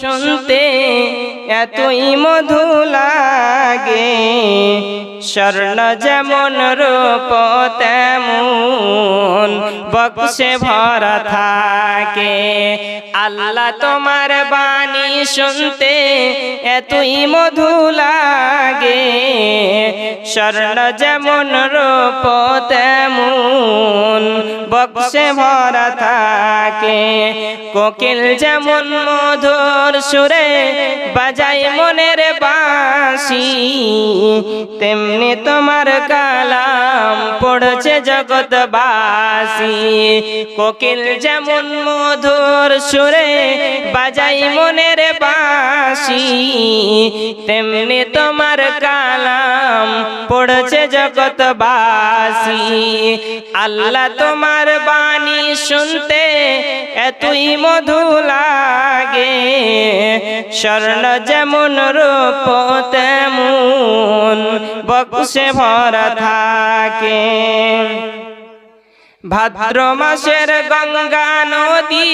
শুনতে এতই মধু লাগে। স্বর্ণ যেমন রূপ, তেমন বক্সে ভরা থাকে। আল্লাহ তোমার বাণী শুনতে এতই মধু লাগে। স্বর্ণ যেমন রূপ, তেমন বক্সে ভরা থাকে। কোকিল যেমন মধুর সুরে বাজাই মনের বাঁশি তেমনি তোমার কালাম পড়ছে জগৎবাসী। কোকিল যেমন মধুর সুরে বাজাই মনের বাসি। তেমনি তোমার কালাম পড়ছে জগৎবাসী। আল্লাহ তোমার বাণী শুনতে এতই মধু লাগে। স্বর্ণ যেমন রূপ তেমন বক্সে ভরা থাকে। ভাদ্র মাসের গঙ্গা নদী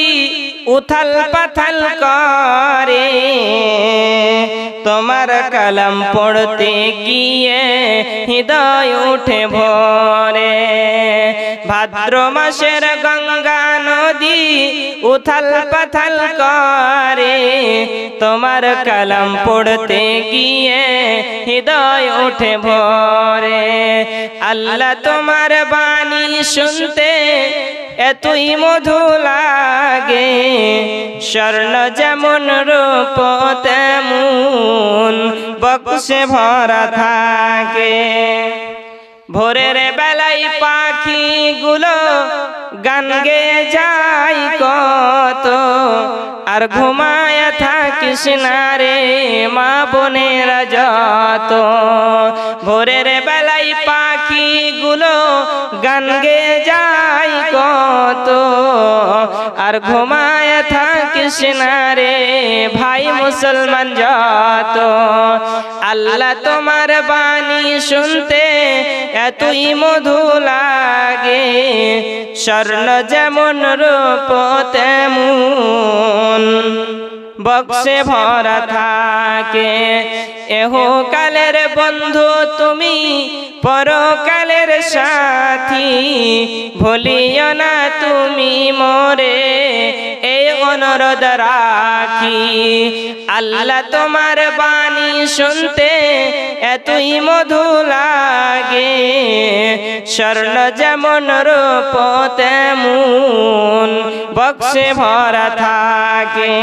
উথাল পাথাল করে। তোমার কলম পড়তে গিয়ে হৃদয় উঠে ভরে। ভাদ্র মাসের গঙ্গা নদী উথাল পাথাল করে। তোমার কলম পড়তে গিয়ে হৃদয় উঠে ভরে। আল্লাহ তোমার বাণী শুনতে এতই মধু লাগে, স্বর্ণ যেমন রূপ তেমন বক্সে ভরা থাকে। ভোরের বেলায় পাখিগুলো গান গে যায় কত, আর ঘুমায় থাকিস না রে মা বোনের যত। ভোরের বেলায় পাখিগুলো গান গে যায় কত। আর ঘুমায় থাকিস না রে ভাই মুসলমান যত। আল্লাহ তোমার বাণী শুনতে এতই মধু লাগে। স্বর্ণ যেমন রূপ তেমন বক্সে ভরা থাকে। এহো কালের বন্ধু, তুমি পরকালের সাথী। ভুলিও না তুমি মরে, এই অনুরোধ রাখি। আল্লাহ তোমার বাণী শুনতে এতই মধু লাগে। স্বর্ণ যেমন রূপ তেমন বক্সে ভরা থাকে।